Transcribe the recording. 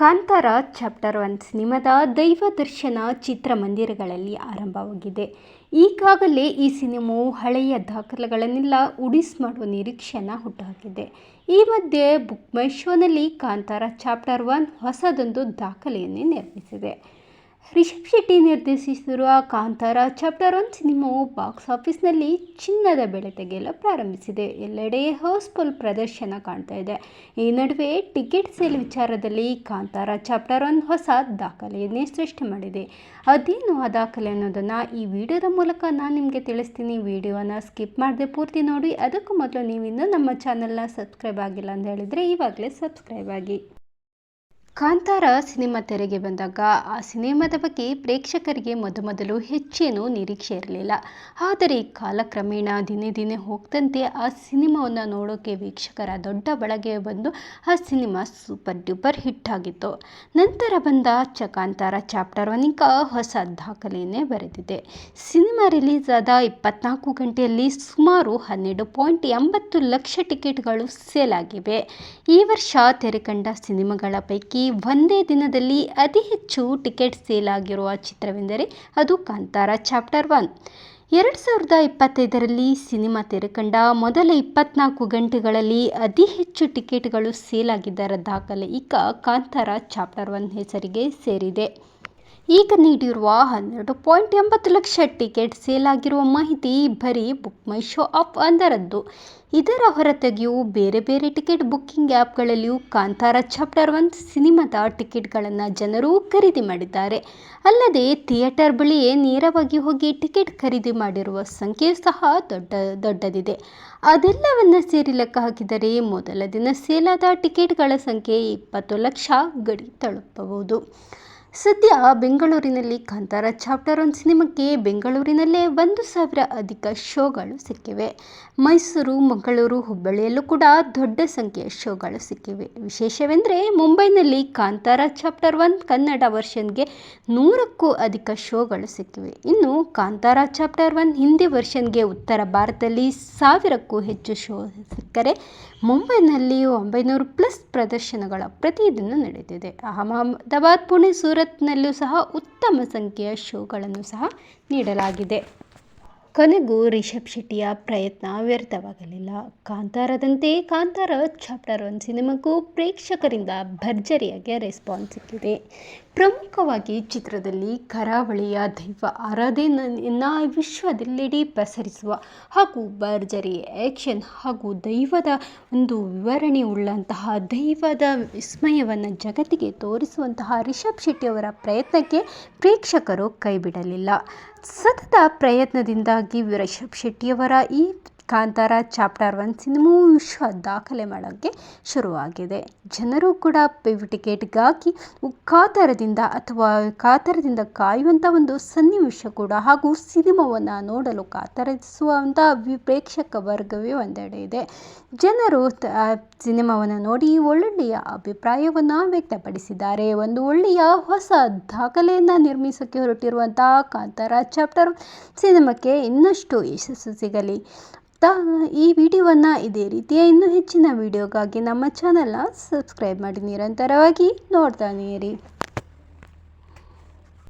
Kantara chapter one ಸಿನಿಮಾದ ದೈವ ದರ್ಶನ ಚಿತ್ರಮಂದಿರಗಳಲ್ಲಿ ಆರಂಭವಾಗಿದೆ. ಈಗಾಗಲೇ ಈ ಸಿನಿಮಾವು ಹಳೆಯ ದಾಖಲೆಗಳನ್ನೆಲ್ಲ ಉಡಿಸ್ ಮಾಡುವ ನಿರೀಕ್ಷೆಯನ್ನು ಹುಟ್ಟುಹಾಕಿದೆ. ಈ ಮಧ್ಯೆ ಬುಕ್ ಮೈ ಶೋನಲ್ಲಿ ಕಾಂತಾರ ಚಾಪ್ಟರ್ ಒನ್ ಹೊಸದೊಂದು ದಾಖಲೆಯನ್ನೇ ನಿರ್ಮಿಸಿದೆ. ರಿಷಬ್ ಶೆಟ್ಟಿ ನಿರ್ದೇಶಿಸಿರುವ ಕಾಂತಾರ ಚಾಪ್ಟರ್ ಒನ್ ಸಿನಿಮಾವು ಬಾಕ್ಸ್ ಆಫೀಸ್ನಲ್ಲಿ ಚಿನ್ನದ ಬೆಳೆ ತೆಗೆಯಲು ಪ್ರಾರಂಭಿಸಿದೆ. ಎಲ್ಲೆಡೆ ಹೌಸ್ಫುಲ್ ಪ್ರದರ್ಶನ ಕಾಣ್ತಾ ಇದೆ. ಈ ನಡುವೆ ಟಿಕೆಟ್ ಸೇಲ್ ವಿಚಾರದಲ್ಲಿ ಕಾಂತಾರ ಚಾಪ್ಟರ್ ಒನ್ ಹೊಸ ದಾಖಲೆಯನ್ನೇ ಸೃಷ್ಟಿ ಮಾಡಿದೆ. ಅದೇನು ಆ ದಾಖಲೆ ಅನ್ನೋದನ್ನು ಈ ವಿಡಿಯೋದ ಮೂಲಕ ನಾನು ನಿಮಗೆ ತಿಳಿಸ್ತೀನಿ. ವಿಡಿಯೋನ ಸ್ಕಿಪ್ ಮಾಡದೆ ಪೂರ್ತಿ ನೋಡಿ. ಅದಕ್ಕೂ ಮೊದಲು ನೀವಿನ್ನೂ ನಮ್ಮ ಚಾನಲ್ನ ಸಬ್ಸ್ಕ್ರೈಬ್ ಆಗಿಲ್ಲ ಅಂತ ಹೇಳಿದರೆ ಇವಾಗಲೇ ಸಬ್ಸ್ಕ್ರೈಬ್ ಆಗಿ. ಕಾಂತಾರ ಸಿನಿಮಾ ತೆರೆಗೆ ಬಂದಾಗ ಆ ಸಿನಿಮಾದ ಬಗ್ಗೆ ಪ್ರೇಕ್ಷಕರಿಗೆ ಮೊದಮೊದಲು ಹೆಚ್ಚೇನು ನಿರೀಕ್ಷೆ ಇರಲಿಲ್ಲ. ಆದರೆ ಕಾಲಕ್ರಮೇಣ ದಿನೇ ದಿನೇ ಹೋಗ್ತಂತೆ ಆ ಸಿನಿಮಾವನ್ನು ನೋಡೋಕೆ ವೀಕ್ಷಕರ ದೊಡ್ಡ ಬಳಗೆ ಬಂದು ಆ ಸಿನಿಮಾ ಸೂಪರ್ ಡ್ಯೂಪರ್ ಹಿಟ್ ಆಗಿತ್ತು. ನಂತರ ಬಂದ ಚಕಾಂತಾರ ಕಾಂತಾರ ಚಾಪ್ಟರ್ ಒನಿಕ ಹೊಸ ದಾಖಲೆಯನ್ನೇ ಬರೆದಿದೆ. ಸಿನಿಮಾ ರಿಲೀಸ್ ಆದ ಇಪ್ಪತ್ನಾಲ್ಕು ಗಂಟೆಯಲ್ಲಿ ಸುಮಾರು ಹನ್ನೆರಡು ಪಾಯಿಂಟ್ ಎಂಬತ್ತು ಲಕ್ಷ ಟಿಕೆಟ್ಗಳು ಸೇಲ್ ಆಗಿವೆ. ಈ ವರ್ಷ ತೆರೆಕಂಡ ಸಿನಿಮಾಗಳ ಪೈಕಿ ಒಂದೇ ದಿನದಲ್ಲಿ ಅತಿ ಹೆಚ್ಚು ಟಿಕೆಟ್ ಸೇಲ್ ಆಗಿರುವ ಚಿತ್ರವೆಂದರೆ ಅದು ಕಾಂತಾರ ಚಾಪ್ಟರ್ ಒನ್. ಎರಡು ಸಾವಿರದ ಇಪ್ಪತ್ತೈದರಲ್ಲಿ ಸಿನಿಮಾ ತೆರೆಕಂಡ ಮೊದಲ ಇಪ್ಪತ್ನಾಲ್ಕು ಗಂಟೆಗಳಲ್ಲಿ ಅತಿ ಹೆಚ್ಚು ಟಿಕೆಟ್ಗಳು ಸೇಲ್ ಆಗಿದ್ದರ ದಾಖಲೆ ಈಗ ಕಾಂತಾರ ಚಾಪ್ಟರ್ ಒನ್ ಹೆಸರಿಗೆ ಸೇರಿದೆ. ಈಗ ನೀಡಿರುವ ಹನ್ನೆರಡು ಪಾಯಿಂಟ್ ಎಂಬತ್ತು ಲಕ್ಷ ಟಿಕೆಟ್ ಸೇಲ್ ಆಗಿರುವ ಮಾಹಿತಿ ಬರೀ ಬುಕ್ ಮೈ ಶೋ ಆಪ್ ಅಂದರದ್ದು. ಇದರ ಹೊರತಾಗಿಯೂ ಬೇರೆ ಬೇರೆ ಟಿಕೆಟ್ ಬುಕ್ಕಿಂಗ್ ಆ್ಯಪ್ಗಳಲ್ಲಿಯೂ ಕಾಂತಾರ ಚಾಪ್ಟರ್ ಒನ್ ಸಿನಿಮಾದ ಟಿಕೆಟ್ಗಳನ್ನು ಜನರು ಖರೀದಿ ಮಾಡಿದ್ದಾರೆ. ಅಲ್ಲದೆ ಥಿಯೇಟರ್ ಬಳಿಯೇ ನೇರವಾಗಿ ಹೋಗಿ ಟಿಕೆಟ್ ಖರೀದಿ ಮಾಡಿರುವ ಸಂಖ್ಯೆ ಸಹ ದೊಡ್ಡ, ದೊಡ್ಡದಿದೆ. ಅದೆಲ್ಲವನ್ನು ಸೇರಿ ಲೆಕ್ಕ ಹಾಕಿದರೆ ಮೊದಲ ದಿನ ಸೇಲಾದ ಟಿಕೆಟ್ಗಳ ಸಂಖ್ಯೆ ಇಪ್ಪತ್ತು ಲಕ್ಷ ಗಡಿ ತಲುಪಬಹುದು. ಸದ್ಯ ಬೆಂಗಳೂರಿನಲ್ಲಿ ಕಾಂತಾರ ಚಾಪ್ಟರ್ ಒನ್ ಸಿನಿಮಾಕ್ಕೆ ಬೆಂಗಳೂರಿನಲ್ಲೇ ಒಂದು ಸಾವಿರ ಅಧಿಕ ಶೋಗಳು ಸಿಕ್ಕಿವೆ. ಮೈಸೂರು, ಮಂಗಳೂರು ಹುಬ್ಬಳ್ಳಿಯಲ್ಲೂ ಕೂಡ ದೊಡ್ಡ ಸಂಖ್ಯೆಯ ಶೋಗಳು ಸಿಕ್ಕಿವೆ. ವಿಶೇಷವೆಂದರೆ ಮುಂಬೈನಲ್ಲಿ ಕಾಂತಾರ ಚಾಪ್ಟರ್ ಒನ್ ಕನ್ನಡ ವರ್ಷನ್ಗೆ ನೂರಕ್ಕೂ ಅಧಿಕ ಶೋಗಳು ಸಿಕ್ಕಿವೆ. ಇನ್ನು ಕಾಂತಾರ ಚಾಪ್ಟರ್ ಒನ್ ಹಿಂದಿ ವರ್ಷನ್ಗೆ ಉತ್ತರ ಭಾರತದಲ್ಲಿ ಸಾವಿರಕ್ಕೂ ಹೆಚ್ಚು ಶೋ ಸಿಕ್ಕರೆ ಮುಂಬೈನಲ್ಲಿಯೂ ಒಂಬೈನೂರು ಪ್ಲಸ್ ಪ್ರದರ್ಶನಗಳ ಪ್ರತಿದಿನ ನಡೆದಿದೆ. ಅಹಮದಾಬಾದ್, ಪುಣೆ, ಸೂರತ್ನಲ್ಲೂ ಸಹ ಉತ್ತಮ ಸಂಖ್ಯೆಯ ಶೋಗಳನ್ನು ಸಹ ನೀಡಲಾಗಿದೆ. ಕೊನೆಗೂ ರಿಷಬ್ ಶೆಟ್ಟಿಯ ಪ್ರಯತ್ನ ವ್ಯರ್ಥವಾಗಲಿಲ್ಲ. ಕಾಂತಾರದಂತೆ ಕಾಂತಾರ ಚಾಪ್ಟರ್ ಒನ್ ಸಿನಿಮಾಗೂ ಪ್ರೇಕ್ಷಕರಿಂದ ಭರ್ಜರಿಯಾಗಿ ರೆಸ್ಪಾನ್ಸ್ ಸಿಕ್ಕಿದೆ. ಪ್ರಮುಖವಾಗಿ ಚಿತ್ರದಲ್ಲಿ ಕರಾವಳಿಯ ದೈವ ಆರಾಧನೆಯನ್ನು ವಿಶ್ವದೆಲ್ಲೆಡೆ ಪಸರಿಸುವ ಹಾಗೂ ಭರ್ಜರಿ ಆ್ಯಕ್ಷನ್ ಹಾಗೂ ದೈವದ ಒಂದು ವಿವರಣೆ ಉಳ್ಳಂತಹ ದೈವದ ವಿಸ್ಮಯವನ್ನು ಜಗತ್ತಿಗೆ ತೋರಿಸುವಂತಹ ರಿಷಬ್ ಶೆಟ್ಟಿಯವರ ಪ್ರಯತ್ನಕ್ಕೆ ಪ್ರೇಕ್ಷಕರು ಕೈಬಿಡಲಿಲ್ಲ. ಸತತ ಪ್ರಯತ್ನದಿಂದಾಗಿ ರಿಷಬ್ ಶೆಟ್ಟಿಯವರ ಈ ಕಾಂತಾರ ಚಾಪ್ಟರ್ ಒನ್ ಸಿನಿಮಾ ವಿಶ್ವ ದಾಖಲೆ ಮಾಡೋಕ್ಕೆ ಶುರುವಾಗಿದೆ. ಜನರು ಕೂಡ ಟಿಕೆಟ್ಗಾಗಿ ಕಾತರದಿಂದ ಅಥವಾ ಕಾತರದಿಂದ ಕಾಯುವಂಥ ಒಂದು ಸನ್ನಿವೇಶ ಕೂಡ ಹಾಗೂ ಸಿನಿಮಾವನ್ನು ನೋಡಲು ಕಾತರಿಸುವಂಥ ಪ್ರೇಕ್ಷಕ ವರ್ಗವೇ ಒಂದೆಡೆ ಇದೆ. ಜನರು ಸಿನಿಮಾವನ್ನು ನೋಡಿ ಒಳ್ಳೊಳ್ಳೆಯ ಅಭಿಪ್ರಾಯವನ್ನು ವ್ಯಕ್ತಪಡಿಸಿದ್ದಾರೆ. ಒಂದು ಒಳ್ಳೆಯ ಹೊಸ ದಾಖಲೆಯನ್ನು ನಿರ್ಮಿಸೋಕ್ಕೆ ಹೊರಟಿರುವಂತಹ ಕಾಂತಾರ ಚಾಪ್ಟರ್ ಸಿನಿಮಾಕ್ಕೆ ಇನ್ನಷ್ಟು ಯಶಸ್ಸು ಸಿಗಲಿ. ತ ಈ ವಿಡಿಯೋವನ್ನು ಇದೇ ರೀತಿಯ ಇನ್ನೂ ಹೆಚ್ಚಿನ ವಿಡಿಯೋಗಾಗಿ ನಮ್ಮ ಚಾನಲ್ನ ಸಬ್ಸ್ಕ್ರೈಬ್ ಮಾಡಿ ನಿರಂತರವಾಗಿ ನೋಡ್ತಾನೆ ಇರಿ.